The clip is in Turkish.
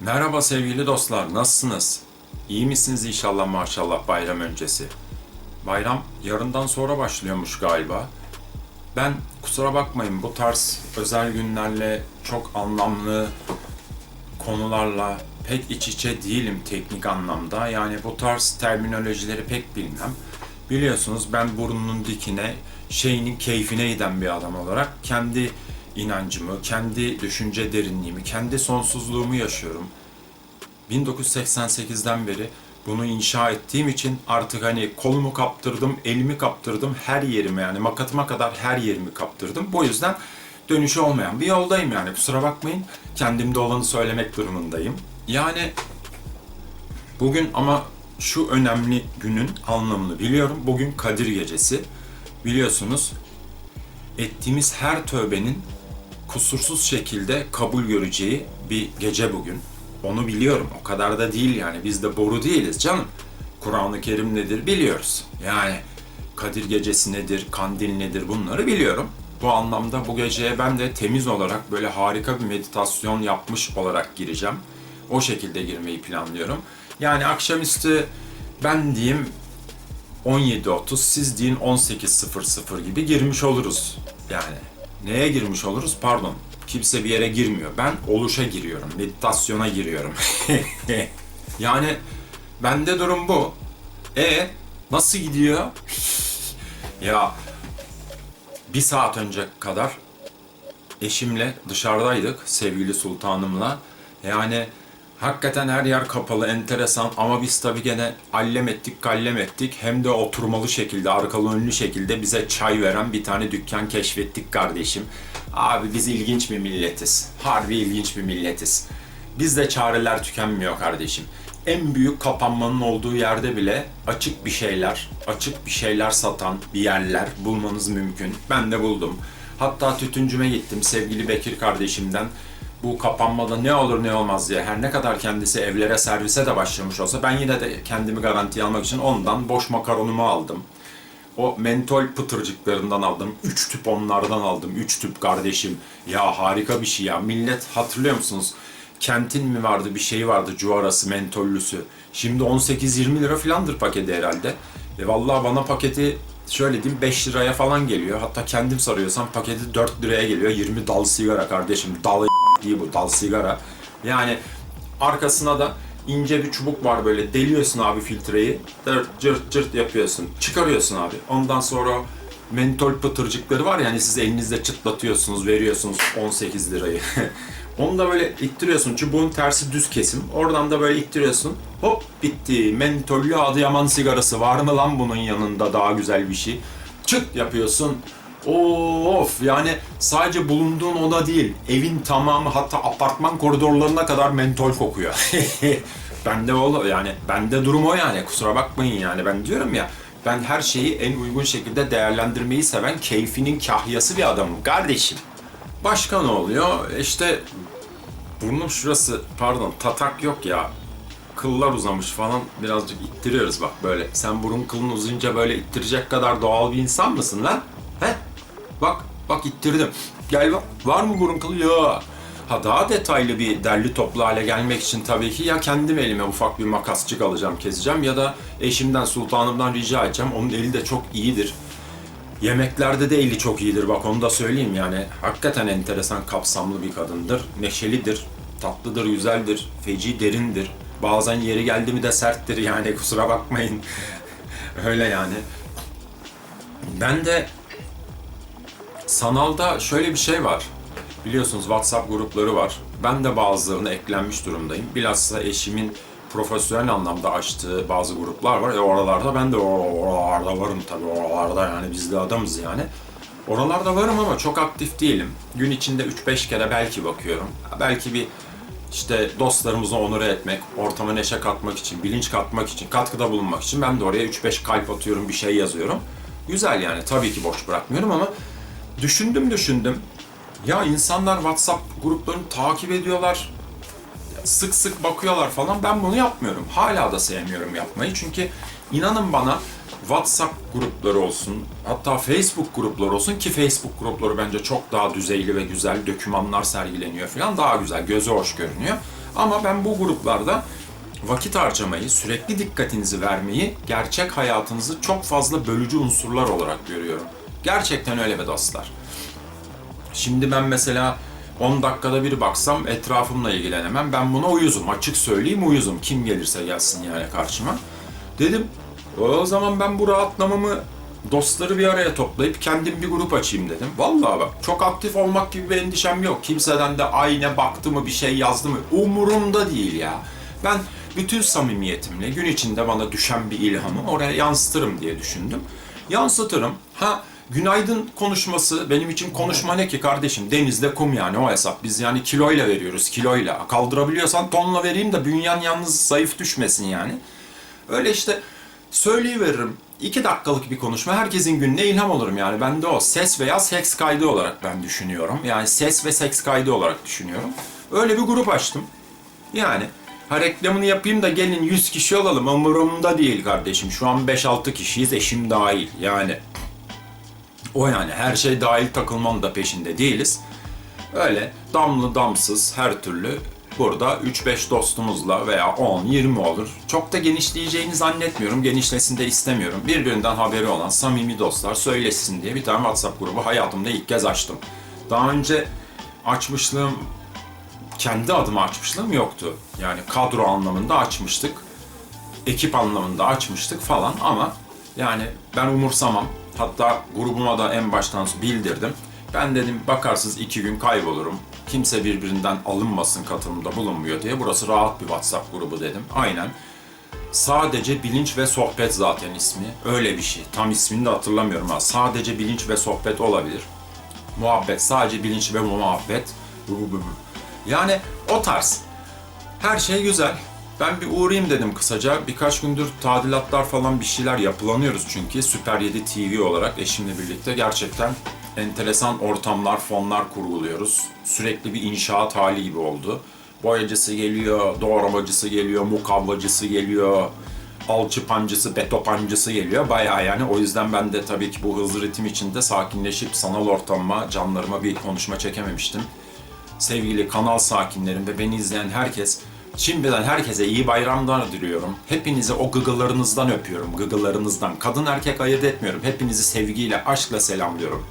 Merhaba sevgili dostlar, nasılsınız? İyi misiniz inşallah maşallah bayram öncesi? Bayram yarından sonra başlıyormuş galiba. Ben kusura bakmayın bu tarz özel günlerle çok anlamlı konularla pek iç içe değilim teknik anlamda. Yani bu tarz terminolojileri pek bilmem. Biliyorsunuz ben burnunun dikine, şeyinin keyfine giden bir adam olarak kendi inancımı, kendi düşünce derinliğimi, kendi sonsuzluğumu yaşıyorum. 1988'den beri bunu inşa ettiğim için artık hani kolumu kaptırdım, elimi kaptırdım, her yerimi yani makatıma kadar her yerimi kaptırdım. Bu yüzden dönüşü olmayan bir yoldayım yani kusura bakmayın. Kendimde olanı söylemek durumundayım. Yani bugün ama şu önemli günün anlamını biliyorum. Bugün Kadir Gecesi. Biliyorsunuz ettiğimiz her tövbenin kusursuz şekilde kabul göreceği bir gece bugün. Onu biliyorum. O kadar da değil yani. Biz de boru değiliz canım. Kur'an-ı Kerim nedir biliyoruz. Yani Kadir Gecesi nedir, kandil nedir bunları biliyorum. Bu anlamda bu geceye ben de temiz olarak böyle harika bir meditasyon yapmış olarak gireceğim. O şekilde girmeyi planlıyorum. Yani akşamüstü ben diyeyim 17.30 siz deyin 18.00 gibi girmiş oluruz. Yani neye girmiş oluruz? Pardon. Kimse bir yere girmiyor. Ben oluşa giriyorum. Meditasyona giriyorum. yani bende durum bu. E nasıl gidiyor? ya bir saat önce kadar eşimle dışarıdaydık sevgili sultanımla. Yani hakikaten her yer kapalı, enteresan ama biz tabii gene allem ettik, kallem ettik. Hem de oturmalı şekilde, arkalı önlü şekilde bize çay veren bir tane dükkan keşfettik kardeşim. Abi biz ilginç bir milletiz. Harbi ilginç bir milletiz. Bizde çareler tükenmiyor kardeşim. En büyük kapanmanın olduğu yerde bile açık bir şeyler, açık bir şeyler satan bir yerler bulmanız mümkün. Ben de buldum. Hatta tütüncüme gittim sevgili Bekir kardeşimden. Bu kapanmada ne olur ne olmaz diye her ne kadar kendisi evlere servise de başlamış olsa ben yine de kendimi garantiye almak için ondan boş makaronumu aldım. O mentol pıtırcıklarından aldım. Üç tüp onlardan aldım. Üç tüp kardeşim. Ya harika bir şey ya. Millet hatırlıyor musunuz? Kentin mi vardı bir şey vardı cuarası mentollüsü. Şimdi 18-20 lira filandır paketi herhalde. E vallahi bana paketi şöyle diyeyim 5 liraya falan geliyor. Hatta kendim sarıyorsam paketi 4 liraya geliyor. 20 dal sigara kardeşim. Dal değil bu dal sigara. Yani arkasına da ince bir çubuk var böyle deliyorsun abi filtreyi. Dır- Cırt cırt yapıyorsun. Çıkarıyorsun abi. Ondan sonra mentol pıtırcıkları var ya hani siz elinizde çıtlatıyorsunuz, veriyorsunuz 18 lirayı. Onu da böyle ittiriyorsun. Çubuğun tersi düz kesim. Oradan da böyle ittiriyorsun. Hop bitti. Mentollü Adıyaman sigarası var mı lan bunun yanında daha güzel bir şey? Çıt yapıyorsun. Of yani sadece bulunduğun oda değil, evin tamamı hatta apartman koridorlarına kadar mentol kokuyor. bende o yani bende durum o yani kusura bakmayın yani ben diyorum ya ben her şeyi en uygun şekilde değerlendirmeyi seven keyfinin kahyası bir adamım kardeşim. Başka ne oluyor? İşte burnum şurası pardon tatak yok ya kıllar uzamış falan birazcık ittiriyoruz bak böyle. Sen burun kılın uzayınca böyle ittirecek kadar doğal bir insan mısın lan? Bak, bak ittirdim. Gel bak, var mı burun kılı? Yok. Ha daha detaylı bir derli toplu hale gelmek için tabii ki ya kendim elime ufak bir makasçık alacağım, keseceğim ya da eşimden, sultanımdan rica edeceğim. Onun eli de çok iyidir. Yemeklerde de eli çok iyidir bak onu da söyleyeyim yani. Hakikaten enteresan kapsamlı bir kadındır. Neşelidir, tatlıdır, güzeldir, feci derindir. Bazen yeri geldi mi de serttir yani kusura bakmayın. Öyle yani. Ben de sanalda şöyle bir şey var. Biliyorsunuz WhatsApp grupları var. Ben de bazılarına eklenmiş durumdayım. Bilhassa eşimin profesyonel anlamda açtığı bazı gruplar var. E oralarda ben de or- oralarda varım tabii. Oralarda yani biz de adamız yani. Oralarda varım ama çok aktif değilim. Gün içinde 3-5 kere belki bakıyorum. Belki bir işte dostlarımızı onore etmek, ortama neşe katmak için, bilinç katmak için, katkıda bulunmak için ben de oraya 3-5 kalp atıyorum, bir şey yazıyorum. Güzel yani tabii ki boş bırakmıyorum ama düşündüm düşündüm. Ya insanlar WhatsApp gruplarını takip ediyorlar, sık sık bakıyorlar falan. Ben bunu yapmıyorum. Hala da sevmiyorum yapmayı. Çünkü inanın bana WhatsApp grupları olsun, hatta Facebook grupları olsun ki Facebook grupları bence çok daha düzeyli ve güzel dokümanlar sergileniyor falan daha güzel, göze hoş görünüyor. Ama ben bu gruplarda vakit harcamayı, sürekli dikkatinizi vermeyi, gerçek hayatınızı çok fazla bölücü unsurlar olarak görüyorum. Gerçekten öyle be dostlar. Şimdi ben mesela 10 dakikada bir baksam etrafımla ilgilenemem. Ben buna uyuzum. Açık söyleyeyim uyuzum. Kim gelirse gelsin yani karşıma. Dedim o zaman ben bu rahatlamamı dostları bir araya toplayıp kendim bir grup açayım dedim. Vallahi bak çok aktif olmak gibi bir endişem yok. Kimseden de ayna baktı mı bir şey yazdı mı umurumda değil ya. Ben bütün samimiyetimle gün içinde bana düşen bir ilhamı oraya yansıtırım diye düşündüm. Yansıtırım. Ha günaydın konuşması benim için konuşma ne ki kardeşim? Denizde kum yani o hesap. Biz yani kiloyla veriyoruz kiloyla. Kaldırabiliyorsan tonla vereyim de bünyen yalnız zayıf düşmesin yani. Öyle işte söyleyiveririm. İki dakikalık bir konuşma herkesin gününe ilham olurum yani. Ben de o ses veya seks kaydı olarak ben düşünüyorum. Yani ses ve seks kaydı olarak düşünüyorum. Öyle bir grup açtım. Yani ha reklamını yapayım da gelin 100 kişi olalım umurumda değil kardeşim. Şu an 5-6 kişiyiz eşim dahil yani. O yani her şey dahil takılmanın da peşinde değiliz. Öyle damlı damsız her türlü burada 3-5 dostumuzla veya 10-20 olur. Çok da genişleyeceğini zannetmiyorum. Genişlesin de istemiyorum. Birbirinden haberi olan samimi dostlar söylesin diye bir tane WhatsApp grubu hayatımda ilk kez açtım. Daha önce açmışlığım, kendi adıma açmışlığım yoktu. Yani kadro anlamında açmıştık. Ekip anlamında açmıştık falan ama yani ben umursamam. Hatta grubuma da en baştan bildirdim. Ben dedim bakarsınız iki gün kaybolurum. Kimse birbirinden alınmasın katılımda bulunmuyor diye. Burası rahat bir WhatsApp grubu dedim. Aynen. Sadece bilinç ve sohbet zaten ismi. Öyle bir şey. Tam ismini de hatırlamıyorum ha. Sadece bilinç ve sohbet olabilir. Muhabbet. Sadece bilinç ve muhabbet. Yani o tarz. Her şey güzel. Ben bir uğrayayım dedim kısaca. Birkaç gündür tadilatlar falan bir şeyler yapılanıyoruz çünkü. Süper 7 TV olarak eşimle birlikte gerçekten enteresan ortamlar, fonlar kurguluyoruz. Sürekli bir inşaat hali gibi oldu. Boyacısı geliyor, doğramacısı geliyor, mukavvacısı geliyor, alçıpancısı, betopancısı geliyor. Bayağı yani o yüzden ben de tabii ki bu hızlı ritim içinde sakinleşip sanal ortamıma, canlarıma bir konuşma çekememiştim sevgili kanal sakinlerim ve beni izleyen herkes, şimdiden herkese iyi bayramlar diliyorum. Hepinizi o gıgılarınızdan öpüyorum, gıgılarınızdan. Kadın erkek ayırt etmiyorum. Hepinizi sevgiyle, aşkla selamlıyorum.